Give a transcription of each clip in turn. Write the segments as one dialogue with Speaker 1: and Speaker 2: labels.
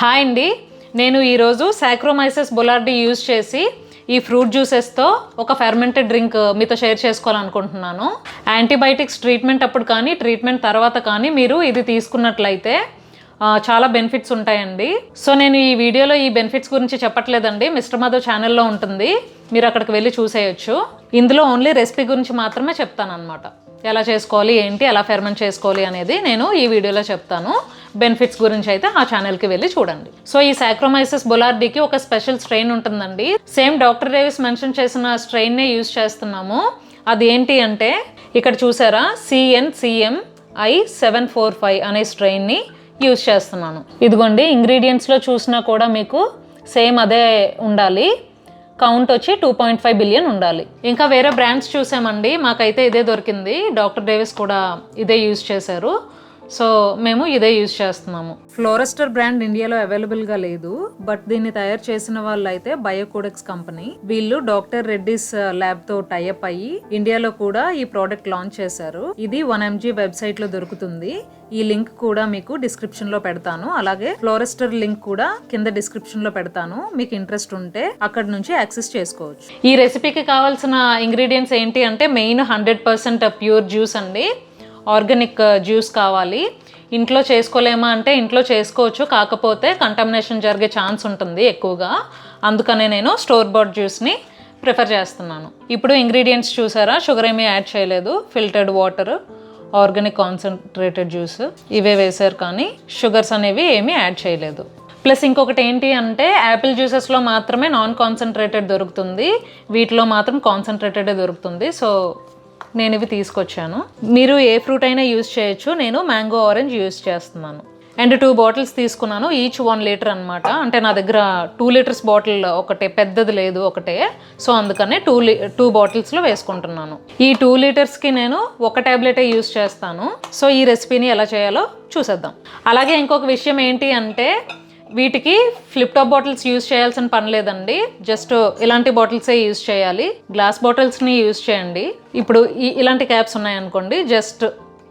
Speaker 1: Hi అండి. నేను ఈరోజు సాక్రోమైసస్ బొలార్డి యూజ్ చేసి ఈ ఫ్రూట్ జ్యూసెస్తో ఒక ఫెర్మెంటెడ్ డ్రింక్ uh, మీతో షేర్ చేసుకోవాలనుకుంటున్నాను. యాంటీబయాటిక్స్ ట్రీట్మెంట్ అప్పుడు కానీ ట్రీట్మెంట్ తర్వాత కానీ మీరు ఇది తీసుకున్నట్లయితే uh, చాలా బెనిఫిట్స్ ఉంటాయండి. సో నేను ఈ వీడియోలో ఈ బెనిఫిట్స్ గురించి చెప్పట్లేదండి. మిస్టర్ మాధవ్ ఛానల్లో ఉంటుంది. మీరు అక్కడికి వెళ్ళి చూసేయచ్చు. ఇందులో ఓన్లీ రెసిపీ గురించి మాత్రమే చెప్తాను అనమాట ఎలా చేసుకోవాలి ఏంటి ఎలా ఫెర్మెంట్ చేసుకోవాలి అనేది నేను ఈ వీడియోలో చెప్తాను. బెనిఫిట్స్ గురించి అయితే ఆ ఛానల్కి వెళ్ళి చూడండి. సో ఈ సాక్రోమైసిస్ బొలార్డీకి ఒక స్పెషల్ స్ట్రెయిన్ ఉంటుందండి. సేమ్ డాక్టర్ డేవిస్ మెన్షన్ చేసిన స్ట్రెయిన్నే యూజ్ చేస్తున్నాము. అది ఏంటి అంటే ఇక్కడ చూసారా CN CM I seven four five అనే స్ట్రెయిన్ని యూజ్ చేస్తున్నాను. ఇదిగోండి ఇంగ్రీడియంట్స్లో చూసినా కూడా మీకు సేమ్ అదే ఉండాలి. కౌంట్ వచ్చి టూ పాయింట్ ఫైవ్ బిలియన్ ఉండాలి. ఇంకా వేరే బ్రాండ్స్ చూసామండి. మాకైతే ఇదే దొరికింది. డాక్టర్ డేవిస్ కూడా ఇదే యూజ్ చేశారు. సో మేము ఇదే యూజ్ చేస్తున్నాము. ఫ్లోరెస్టర్ బ్రాండ్ ఇండియాలో అవైలబుల్గా లేదు బట్ దీన్ని తయారు చేసిన వాళ్ళు అయితే బయోకోడెక్స్ కంపెనీ. వీళ్ళు డాక్టర్ రెడ్డిస్ ల్యాబ్తో టైఅప్ అయ్యి ఇండియాలో కూడా ఈ ప్రోడక్ట్ లాంచ్ చేశారు. ఇది వన్ ఎంజీ వెబ్సైట్లో దొరుకుతుంది. ఈ లింక్ కూడా మీకు డిస్క్రిప్షన్లో పెడతాను. అలాగే ఫ్లోరెస్టర్ లింక్ కూడా కింద డిస్క్రిప్షన్లో పెడతాను. మీకు ఇంట్రెస్ట్ ఉంటే అక్కడ నుంచి యాక్సెస్ చేసుకోవచ్చు. ఈ రెసిపీకి కావాల్సిన ఇంగ్రీడియంట్స్ ఏంటి అంటే main hundred percent pure juice అండి. ఆర్గానిక్ uh, జ్యూస్ కావాలి. ఇంట్లో చేసుకోలేమా అంటే ఇంట్లో చేసుకోవచ్చు. కాకపోతే కంటామినేషన్ జరిగే ఛాన్స్ ఉంటుంది ఎక్కువగా. అందుకనే నేను స్టోర్ బోర్డ్ జ్యూస్ని ప్రిఫర్ చేస్తున్నాను. ఇప్పుడు ఇంగ్రీడియంట్స్ చూసారా? షుగర్ ఏమీ యాడ్ చేయలేదు. Filtered water organic concentrated juice ఇవే వేశారు కానీ షుగర్స్ అనేవి ఏమీ యాడ్ చేయలేదు. ప్లస్ ఇంకొకటి ఏంటి అంటే యాపిల్ జ్యూసెస్లో మాత్రమే నాన్ కాన్సన్ట్రేటెడ్ దొరుకుతుంది. వీటిలో మాత్రం కాన్సన్ట్రేటెడే దొరుకుతుంది. సో నేను ఇవి తీసుకొచ్చాను. మీరు ఏ ఫ్రూట్ అయినా యూజ్ చేయొచ్చు. నేను మ్యాంగో ఆరెంజ్ యూజ్ చేస్తున్నాను. అండ్ టూ బాటిల్స్ తీసుకున్నాను. ఈచ్ వన్ లీటర్ అనమాట అంటే నా దగ్గర టూ లీటర్స్ బాటిల్ ఒకటే పెద్దది లేదు ఒకటే. సో అందుకనే టూ లీ టూ బాటిల్స్లో వేసుకుంటున్నాను. ఈ టూ లీటర్స్కి నేను ఒక ట్యాబ్లెటే యూజ్ చేస్తాను. సో ఈ రెసిపీని ఎలా చేయాలో చూసేద్దాం. అలాగే ఇంకొక విషయం ఏంటి అంటే వీటికి ఫ్లిప్ టాప్ బాటిల్స్ యూజ్ చేయాల్సిన పని లేదండి. జస్ట్ ఇలాంటి బాటిల్సే యూజ్ చేయాలి. గ్లాస్ బాటిల్స్ని యూజ్ చేయండి. ఇప్పుడు ఈ ఇలాంటి క్యాప్స్ ఉన్నాయనుకోండి జస్ట్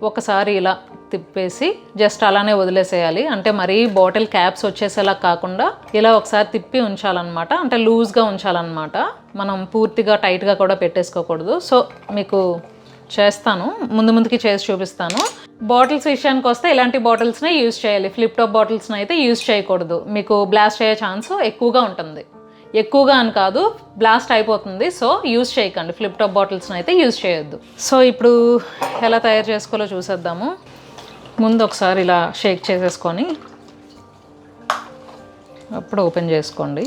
Speaker 1: ఒకసారి ఇలా తిప్పేసి జస్ట్ అలానే వదిలేసేయాలి. అంటే మరీ బాటిల్ క్యాప్స్ వచ్చేసేలా కాకుండా ఇలా ఒకసారి తిప్పి ఉంచాలన్నమాట. అంటే లూజ్గా ఉంచాలన్నమాట. మనం పూర్తిగా టైట్గా కూడా పెట్టేసుకోకూడదు. సో మీకు చేస్తాను. ముందు ముందుకి చేసి చూపిస్తాను. బాటిల్స్ విషయానికి వస్తే ఇలాంటి బాటిల్స్నే యూజ్ చేయాలి. ఫ్లిప్ టాప్ బాటిల్స్ని అయితే యూజ్ చేయకూడదు. మీకు బ్లాస్ట్ అయ్యే ఛాన్స్ ఎక్కువగా ఉంటుంది. ఎక్కువగా అని కాదు బ్లాస్ట్ అయిపోతుంది. సో యూజ్ చేయకండి. ఫ్లిప్ టాప్ బాటిల్స్ని అయితే యూజ్ చేయొద్దు. సో ఇప్పుడు ఎలా తయారు చేసుకోవాలో చూసేద్దాము. ముందు ఒకసారి ఇలా షేక్ చేసేసుకొని అప్పుడు ఓపెన్ చేసుకోండి.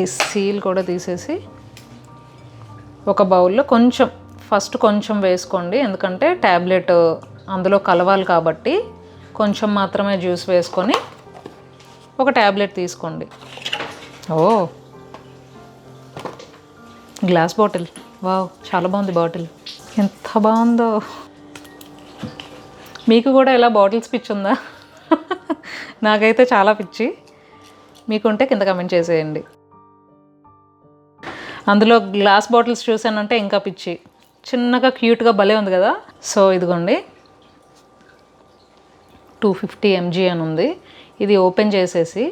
Speaker 1: ఈ సీల్ కూడా తీసేసి ఒక బౌల్లో కొంచెం ఫస్ట్ కొంచెం వేసుకోండి. ఎందుకంటే ట్యాబ్లెట్ అందులో కలవాలి కాబట్టి కొంచెం మాత్రమే జ్యూస్ వేసుకొని ఒక ట్యాబ్లెట్ తీసుకోండి. ఓ! Glass bottle. వావ్! చాలా బాగుంది బాటిల్. ఎంత బాగుందో! మీకు కూడా ఇలా బాటిల్స్ పిచ్చి ఉందా? నాకైతే చాలా పిచ్చి. మీకుంటే కింద కమెంట్ చేసేయండి. అందులో గ్లాస్ బాటిల్స్ చూసానంటే ఇంకా పిచ్చి. చిన్నగా క్యూట్గా భలే ఉంది కదా. సో ఇదిగోండి. టూ ఫిఫ్టీ ఎంజీ అని ఉంది. ఇది ఓపెన్ చేసేసి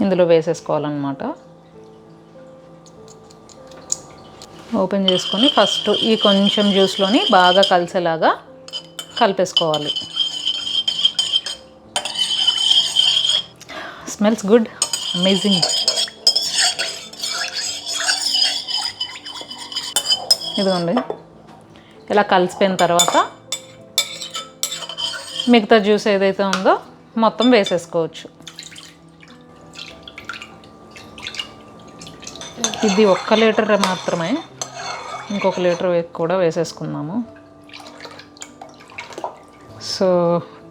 Speaker 1: ఇందులో వేసేసుకోవాలన్నమాట. ఓపెన్ చేసుకొని ఫస్ట్ ఈ కొంచెం జ్యూస్లోని బాగా కలిసేలాగా కలిపేసుకోవాలి. స్మెల్స్ గుడ్ అమేజింగ్ ఇదిగోండి. ఇలా కలిసిపోయిన తర్వాత మిగతా జ్యూస్ ఏదైతే ఉందో మొత్తం వేసేసుకోవచ్చు. ఇది ఒక్క లీటర్ మాత్రమే. ఇంకొక లీటర్ కూడా వేసేసుకున్నాము. సో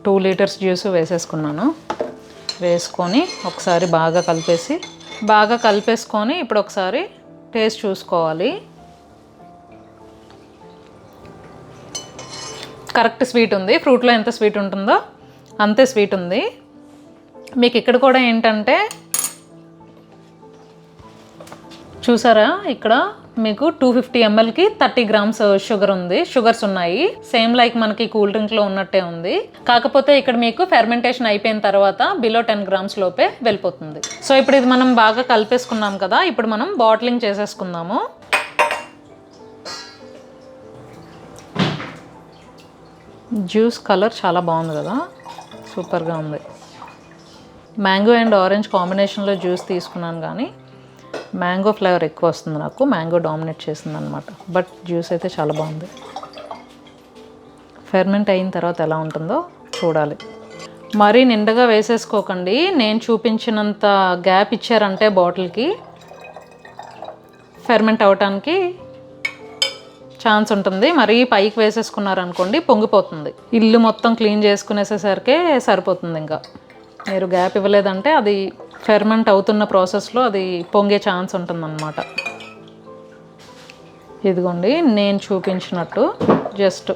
Speaker 1: టూ లీటర్స్ జ్యూస్ వేసేసుకున్నాను. వేసుకొని ఒకసారి బాగా కలిపేసి బాగా కలిపేసుకొని ఇప్పుడు ఒకసారి టేస్ట్ చూసుకోవాలి. కరెక్ట్ స్వీట్ ఉంది. ఫ్రూట్లో ఎంత స్వీట్ ఉంటుందో అంతే స్వీట్ ఉంది. మీకు ఇక్కడ కూడా ఏంటంటే చూసారా? ఇక్కడ మీకు టూ ఫిఫ్టీ ఎంఎల్కి థర్టీ గ్రామ్స్ షుగర్ ఉంది. షుగర్స్ ఉన్నాయి. సేమ్ లైక్ మనకి కూల్ డ్రింక్లో ఉన్నట్టే ఉంది. కాకపోతే ఇక్కడ మీకు ఫెర్మెంటేషన్ అయిపోయిన తర్వాత బిలో టెన్ గ్రామ్స్ లోపే వెళ్ళిపోతుంది. సో ఇప్పుడు ఇది మనం బాగా కలిపేసుకున్నాం కదా ఇప్పుడు మనం బాటిలింగ్ చేసేసుకుందాము. జ్యూస్ కలర్ చాలా బాగుంది కదా. సూపర్గా ఉంది. మ్యాంగో అండ్ ఆరెంజ్ కాంబినేషన్లో జ్యూస్ తీసుకున్నాను కానీ మ్యాంగో ఫ్లేవర్ ఎక్కువ వస్తుంది నాకు మ్యాంగో డామినేట్ చేసింది అనమాట బట్ జ్యూస్ అయితే చాలా బాగుంది. ఫెర్మెంట్ అయిన తర్వాత ఎలా ఉంటుందో చూడాలి. మరీ నిండగా వేసేసుకోకండి. నేను చూపించినంత గ్యాప్ ఇచ్చారంటే బాటిల్కి. ఫెర్మెంట్ అవటానికి ఛాన్స్ ఉంటుంది. మరీ పైకి వేసేసుకున్నారనుకోండి పొంగిపోతుంది. ఇల్లు మొత్తం క్లీన్ చేసుకునేసేసరికి సరిపోతుంది ఇంకా. మీరు గ్యాప్ ఇవ్వలేదంటే అది ఫెర్మెంట్ అవుతున్న ప్రాసెస్లో అది పొంగే ఛాన్స్ ఉంటుందన్నమాట. ఇదిగోండి నేను చూపించినట్టు జస్ట్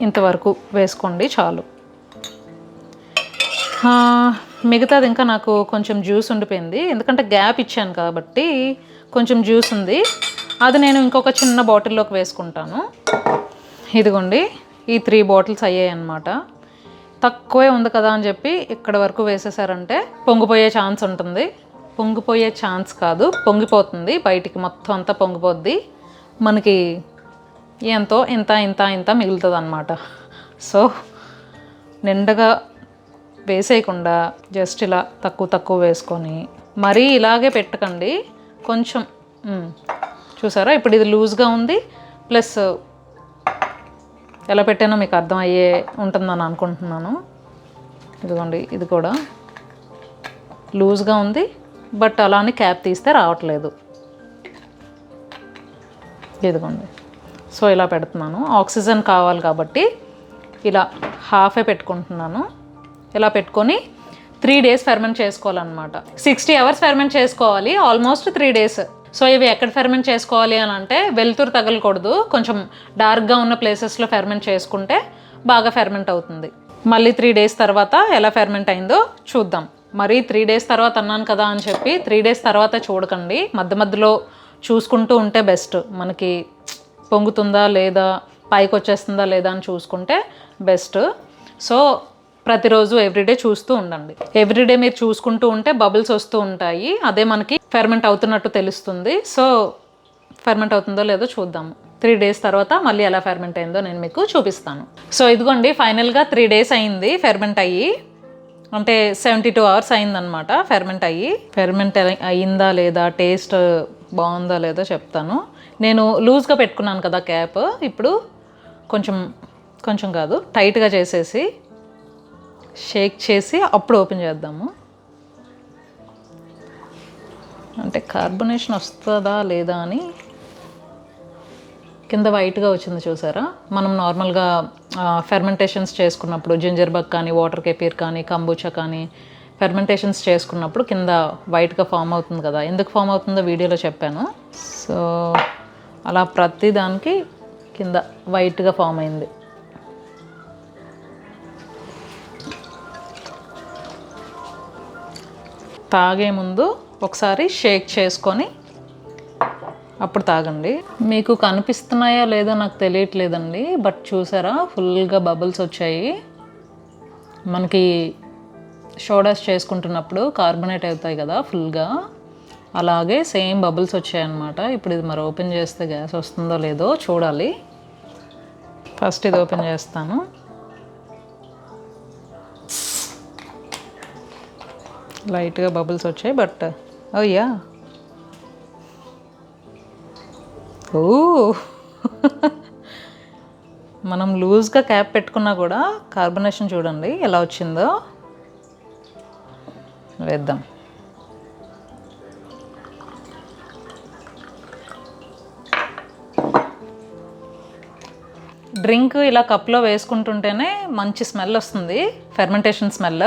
Speaker 1: ఇంతవరకు వేసుకోండి చాలు. మిగతాది ఇంకా నాకు కొంచెం జ్యూస్ ఉండిపోయింది. ఎందుకంటే గ్యాప్ ఇచ్చాను కాబట్టి కొంచెం జ్యూస్ ఉంది. అది నేను ఇంకొక చిన్న బాటిల్లోకి వేసుకుంటాను. ఇదిగోండి ఈ త్రీ బాటిల్స్ అయ్యాయి అన్నమాట తక్కువే ఉంది కదా అని చెప్పి ఇక్కడ వరకు వేసేసారంటే పొంగిపోయే ఛాన్స్ ఉంటుంది. పొంగిపోయే ఛాన్స్ కాదు పొంగిపోతుంది. బయటికి మొత్తం అంతా పొంగిపోద్ది. మనకి ఎంతో ఇంత ఇంత ఇంత మిగులుతుంది అనమాట సో నిండగా వేసేయకుండా జస్ట్ ఇలా తక్కువ తక్కువ వేసుకొని మరీ ఇలాగే పెట్టకండి. కొంచెం చూసారా? ఇప్పుడు ఇది లూజ్గా ఉంది. ప్లస్ ఎలా పెట్టానో మీకు అర్థం అయ్యే ఉంటుందని అనుకుంటున్నాను. ఇదిగోండి ఇది కూడా. లూజ్గా ఉంది బట్ అలానే క్యాప్ తీస్తే రావట్లేదు. ఇదిగోండి. సో ఇలా పెడుతున్నాను. ఆక్సిజన్ కావాలి కాబట్టి ఇలా హాఫే పెట్టుకుంటున్నాను. ఇలా పెట్టుకొని త్రీ డేస్ ఫెర్మెంట్ చేసుకోవాలన్నమాట. సిక్స్టీ అవర్స్ ఫెర్మెంట్ చేసుకోవాలి ఆల్మోస్ట్ త్రీ డేస్. సో ఇవి ఎక్కడ ఫెర్మెంట్ చేసుకోవాలి అని అంటే వెలుతురు తగలకూడదు. కొంచెం డార్క్గా ఉన్న ప్లేసెస్లో ఫెర్మెంట్ చేసుకుంటే బాగా ఫెర్మెంట్ అవుతుంది. మళ్ళీ త్రీ డేస్ తర్వాత ఎలా ఫెర్మెంట్ అయిందో చూద్దాం. మరి త్రీ డేస్ తర్వాత అన్నాను కదా అని చెప్పి త్రీ డేస్ తర్వాత చూడకండి. మధ్య మధ్యలో చూసుకుంటూ ఉంటే బెస్ట్ మనకి పొంగుతుందా లేదా పైకి వచ్చేస్తుందా లేదా అని చూసుకుంటే బెస్ట్ సో ప్రతిరోజు ఎవ్రీడే చూస్తూ ఉండండి. ఎవ్రీడే మీరు చూసుకుంటూ ఉంటే బబుల్స్ వస్తూ ఉంటాయి. అదే మనకి ఫెర్మెంట్ అవుతున్నట్టు తెలుస్తుంది. సో ఫెర్మెంట్ అవుతుందో లేదో చూద్దాము. త్రీ డేస్ తర్వాత మళ్ళీ ఎలా ఫెర్మెంట్ అయిందో నేను మీకు చూపిస్తాను. సో ఇదిగోండి ఫైనల్గా త్రీ డేస్ అయింది ఫెర్మెంట్ అయ్యి. అంటే సెవెంటీ టూ అవర్స్ అయిందనమాట ఫెర్మెంట్ అయ్యి. ఫెర్మెంట్ అయిందా లేదా టేస్ట్ బాగుందా లేదో చెప్తాను. నేను లూజ్గా పెట్టుకున్నాను కదా క్యాప్. ఇప్పుడు కొంచెం కొంచెం కాదు టైట్గా చేసేసి షేక్ చేసి అప్పుడు ఓపెన్ చేద్దాము. అంటే కార్బొనేషన్ వస్తుందా లేదా అని కింద వైట్గా వచ్చింది చూసారా? మనం నార్మల్గా ఫెర్మెంటేషన్స్ చేసుకున్నప్పుడు జింజర్ బగ్ కానీ వాటర్ కెపీర్ కానీ కంబూచా కానీ ఫెర్మెంటేషన్స్ చేసుకున్నప్పుడు కింద వైట్గా ఫామ్ అవుతుంది కదా. ఎందుకు ఫామ్ అవుతుందో వీడియోలో చెప్పాను. సో అలా ప్రతి దానికి కింద వైట్గా ఫామ్ అయింది. తాగే ముందు ఒకసారి షేక్ చేసుకొని అప్పుడు తాగండి. మీకు కనిపిస్తున్నాయా లేదో నాకు తెలియట్లేదండి బట్ చూసారా? ఫుల్గా బబుల్స్ వచ్చాయి. మనకి షోడాస్ చేసుకుంటున్నప్పుడు కార్బొనేట్ అవుతాయి కదా ఫుల్గా. అలాగే సేమ్ బబుల్స్ వచ్చాయన్నమాట. ఇప్పుడు ఇది మరి ఓపెన్ చేస్తే గ్యాస్ వస్తుందో లేదో చూడాలి. ఫస్ట్ ఇది ఓపెన్ చేస్తాను. లైట్గా బబుల్స్ వచ్చాయి బట్ అయ్యా ఓ మనం లూజ్గా క్యాప్ పెట్టుకున్నా కూడా కార్బనేషన్ చూడండి ఎలా వచ్చిందో. వేద్దాం. డ్రింక్ ఇలా కప్లో వేసుకుంటుంటేనే మంచి స్మెల్ వస్తుంది ఫెర్మెంటేషన్ స్మెల్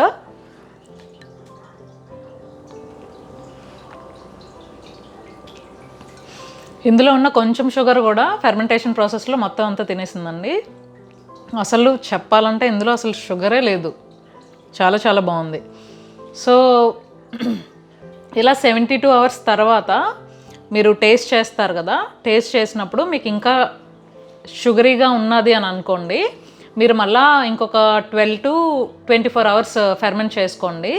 Speaker 1: ఇందులో ఉన్న కొంచెం షుగర్ కూడా ఫెర్మెంటేషన్ ప్రాసెస్లో మొత్తం అంతా తినేసిందండి. అసలు చెప్పాలంటే ఇందులో అసలు షుగరే లేదు. చాలా చాలా బాగుంది. సో ఇలా సెవెంటీ టూ అవర్స్ తర్వాత మీరు టేస్ట్ చేస్తారు కదా టేస్ట్ చేసినప్పుడు మీకు ఇంకా షుగరీగా ఉన్నది అని అనుకోండి మీరు మళ్ళా ఇంకొక twelve to twenty four hours ferment చేసుకోండి.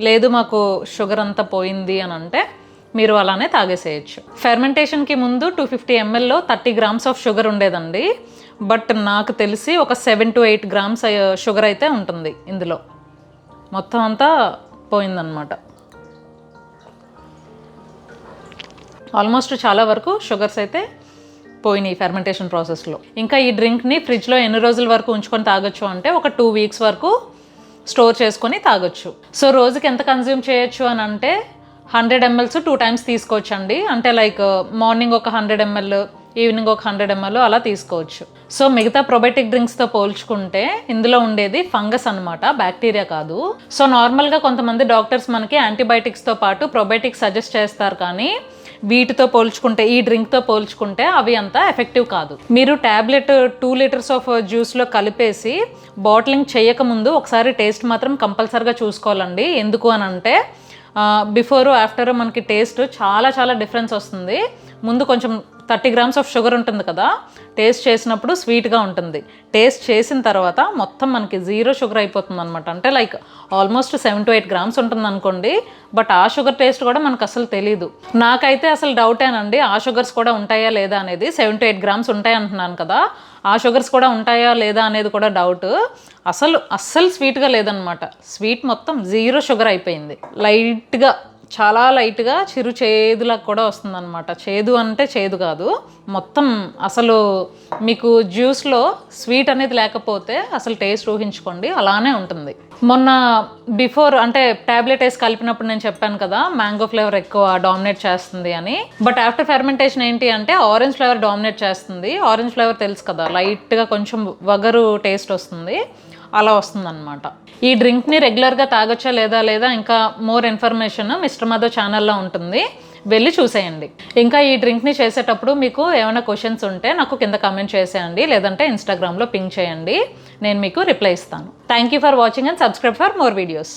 Speaker 1: లేదు మాకు షుగర్ అంతా పోయింది అని అంటే మీరు అలానే తాగేసేయచ్చు. ఫెర్మెంటేషన్కి ముందు టూ ఫిఫ్టీ ఎంఎల్లో థర్టీ గ్రామ్స్ ఆఫ్ షుగర్ ఉండేదండి. బట్ నాకు తెలిసి ఒక seven to eight grams sugar అయితే ఉంటుంది ఇందులో. మొత్తం అంతా పోయిందనమాట ఆల్మోస్ట్ చాలా వరకు షుగర్స్ అయితే పోయినాయి ఫెర్మెంటేషన్ ప్రాసెస్లో ఇంకా ఈ డ్రింక్ని ఫ్రిడ్జ్లో ఎన్ని రోజుల వరకు ఉంచుకొని తాగొచ్చు అంటే ఒక టూ వీక్స్ వరకు స్టోర్ చేసుకొని తాగొచ్చు. సో రోజుకి ఎంత కన్జ్యూమ్ చేయొచ్చు అని అంటే హండ్రెడ్ ఎంఎల్స్ టూ టైమ్స్ తీసుకోవచ్చండి. అంటే లైక్ మార్నింగ్ ఒక హండ్రెడ్ ఎంఎల్ ఈవినింగ్ ఒక హండ్రెడ్ ఎంఎల్ అలా తీసుకోవచ్చు. సో మిగతా ప్రొబయోటిక్ డ్రింక్స్తో పోల్చుకుంటే ఇందులో ఉండేది ఫంగస్ అనమాట బ్యాక్టీరియా కాదు. సో నార్మల్గా కొంతమంది డాక్టర్స్ మనకి యాంటీబయాటిక్స్తో పాటు ప్రొబయోటిక్స్ సజెస్ట్ చేస్తారు కానీ వీటితో పోల్చుకుంటే ఈ డ్రింక్తో పోల్చుకుంటే అవి అంత ఎఫెక్టివ్ కాదు. మీరు ట్యాబ్లెట్ టూ లీటర్స్ ఆఫ్ జ్యూస్లో కలిపేసి బాటిలింగ్ చేయకముందు ఒకసారి టేస్ట్ మాత్రం కంపల్సరిగా చూసుకోవాలండి. ఎందుకు అని అంటే బిఫోర్ ఆఫ్టర్ మనకి టేస్ట్ చాలా చాలా డిఫరెన్స్ వస్తుంది. ముందు కొంచెం థర్టీ గ్రామ్స్ ఆఫ్ షుగర్ ఉంటుంది కదా. టేస్ట్ చేసినప్పుడు స్వీట్గా ఉంటుంది. టేస్ట్ చేసిన తర్వాత మొత్తం మనకి జీరో షుగర్ అయిపోతుంది అనమాట అంటే like almost seven to eight grams ఉంటుంది అనుకోండి బట్ ఆ షుగర్ టేస్ట్ కూడా మనకు అసలు తెలియదు నాకైతే అసలు డౌటేనండి ఆ షుగర్స్ కూడా ఉంటాయా లేదా అనేది. సెవెన్ టు ఎయిట్ గ్రామ్స్ ఉంటాయి అంటున్నాను కదా ఆ షుగర్స్ కూడా ఉంటాయా లేదా అనేది కూడా డౌట్. అసలు అస్సలు స్వీట్గా లేదనమాట స్వీట్ మొత్తం జీరో షుగర్ అయిపోయింది. లైట్గా చాలా లైట్గా చిరు చేదులా కూడా వస్తుందన్నమాట. చేదు అంటే చేదు కాదు. మొత్తం అసలు మీకు జ్యూస్లో స్వీట్ అనేది లేకపోతే అసలు టేస్ట్ ఊహించుకోండి అలానే ఉంటుంది. మొన్న బిఫోర్ అంటే ట్యాబ్లెట్ వేసి కలిపినప్పుడు నేను చెప్పాను కదా మ్యాంగో ఫ్లేవర్ ఎక్కువ డామినేట్ చేస్తుంది అని. బట్ ఆఫ్టర్ ఫెర్మెంటేషన్ ఏంటి అంటే ఆరెంజ్ ఫ్లేవర్ డామినేట్ చేస్తుంది. ఆరెంజ్ ఫ్లేవర్ తెలుసు కదా లైట్గా కొంచెం వగరు టేస్ట్ వస్తుంది. అలా వస్తుందన్నమాట. ఈ డ్రింక్ని రెగ్యులర్గా తాగొచ్చా లేదా లేదా ఇంకా మోర్ ఇన్ఫర్మేషన్ మిస్టర్ మాధవ్ ఛానల్లో ఉంటుంది. వెళ్ళి చూసేయండి. ఇంకా ఈ డ్రింక్ని చేసేటప్పుడు మీకు ఏమైనా క్వశ్చన్స్ ఉంటే నాకు కింద కమెంట్ చేసేయండి. లేదంటే ఇన్స్టాగ్రామ్లో పింక్ చేయండి. నేను మీకు రిప్లై ఇస్తాను. Thank you for watching and subscribe for more videos.